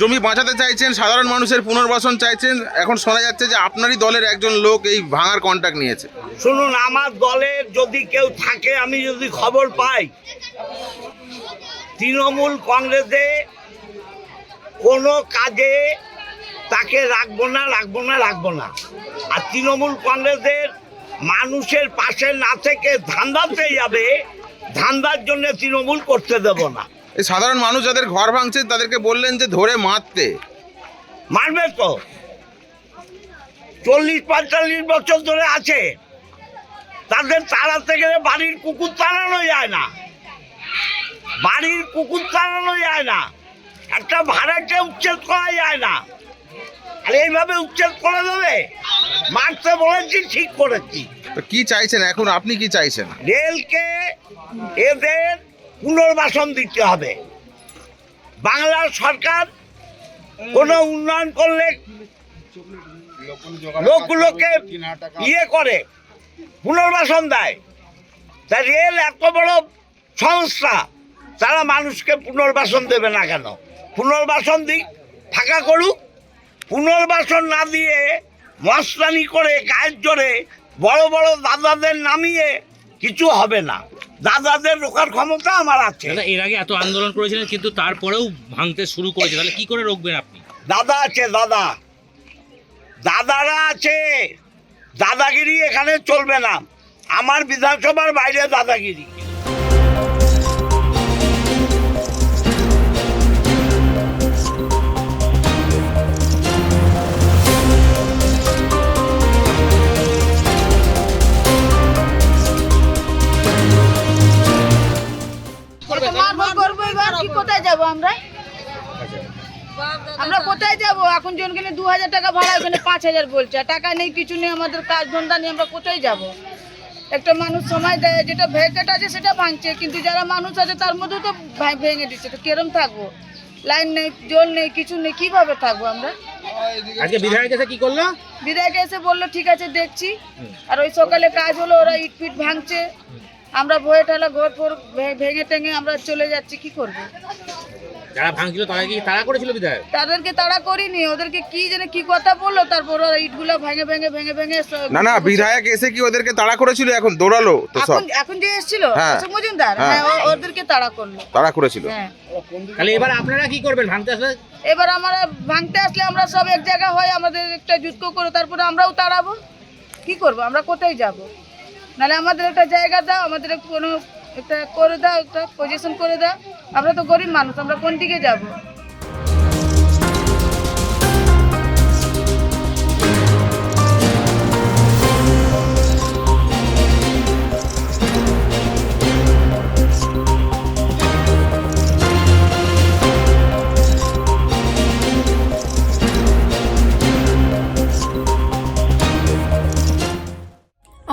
জমি বাঁচাতে চাইছেন, সাধারণ মানুষের পুনর্বাসন চাইছেন, এখন শোনা যাচ্ছে যে আপনারই দলের একজন লোক এই ভাঙার কন্ট্যাক্ট নিয়েছে। শুনুন, আমার দলের যদি কেউ থাকে, আমি যদি খবর পাই, তৃণমূল কংগ্রেসে কোনো কাজে তাকে রাখব না রাখব না রাখব না। আর তৃণমূল কংগ্রেসের মানুষের পাশে না থেকে ধান্দাতে যাবে, ধান্দার জন্য তৃণমূল করতে দেব না। সাধারণ মানুষ যাদের ঘর ভাঙছে তাদেরকে বললেন যে ধরে মারতে। মারবে তো। চল্লিশ পঁয়তাল্লিশ বছর ধরে আছে। তাদের তাড়াতে গেলে বাড়ির কুকুর তাড়ানো যায় না। বাড়ির কুকুর তাড়ানো যায় না। একটা ভাড়াকে উচ্ছেদ করা যায় না। আর এইভাবে উচ্ছেদ করে দেবে? মারতে বলেছি ঠিক করেছি। কি চাইছেন এখন? আপনি কি চাইছেন? রেলকে এদের পুনর্বাসন দিতে হবে। বাংলার সরকার কোনো উন্নয়ন করলে লোকগুলোকে ইয়ে করে, পুনর্বাসন দেয়। তা রেল এত বড় সংস্থা, তারা মানুষকে পুনর্বাসন দেবে না কেন? পুনর্বাসন দিক, ফাঁকা করুক। পুনর্বাসন না দিয়ে মস্তানি করে, গায়ের জোরে বড় বড় দাদাদের নামিয়ে কিছু হবে না। দাদাদের রোকার ক্ষমতা আমার আছে। দাদা এর আগে এত আন্দোলন করেছিলেন কিন্তু তারপরেও ভাঙতে শুরু করেছে। তাহলে কি করে রোকবেন আপনি? দাদা আছে দাদা। দাদারা আছে। দাদাগিরি এখানে চলবে না। আমার বিধানসভার বাইরে দাদাগিরি। মারবো করব এবার কি কোথায় যাব আমরা? আমরা কোথায় যাব? এখন জনকে দু হাজার টাকা ভাড়া ওখানে পাঁচ হাজার বলছে। টাকা নেই কিছু নেই আমাদের কাজ ধন্দা নেই আমরা কোথায় যাব? একটা মানুষ সময় দেয় যেটা ভেকেট আছে সেটা ভাঙছে কিন্তু যারা মানুষ আছে তার মধ্যেও তো ভেঙে দিচ্ছে। তো কিরম থাকব? লাইন নেই জল নেই কিছু নেই কীভাবে থাকব আমরা? আজকে বিধায়ক এসে কি করল? বিধায়ক এসে বলল ঠিক আছে দেখছি। আর ওই সকালে কাজ হলো ওরা ইট ফিট ভাঙছে। আমরা ভয়ে ঠালা ঘর ফর ভেঙে টেঙে আমরা চলে যাচ্ছি কি করব? যারা ভাঙছিল তারা কি তারা করেছিল বিধায়ক তাদেরকে তাড়া করিনি ওদেরকে কি জানে কি কথা বলল তারপর ওরা ইটগুলো ভেঙে ভেঙে ভেঙে ভেঙে সব- না না বিধায়ক এসে কি ওদেরকে তাড়া করেছিল? এখন দৌড়ালো তো সব। এখন এখন যে এসেছিল? হ্যাঁ। অশোক মজুমদার? হ্যাঁ। হ্যাঁ ও- ওদেরকে তাড়া করল। তাড়া করেছিল। হ্যাঁ। তাহলে এবার আপনারা কি করবেন? ভাঙতে আসলে? এবার আমরা ভাঙতে আসলে আমরা সব এক জায়গা হয় আমাদের একটা যুদ্ধ করে তারপরে আমরাও তাড়াবো। কি করব? আমরা কোথায় যাব? নাহলে আমাদের একটা জায়গা দাও, আমাদের কোনো একটা করে দাও, একটা পজিশন করে দাও। আমরা তো গরিব মানুষ, আমরা কোন দিকে যাব?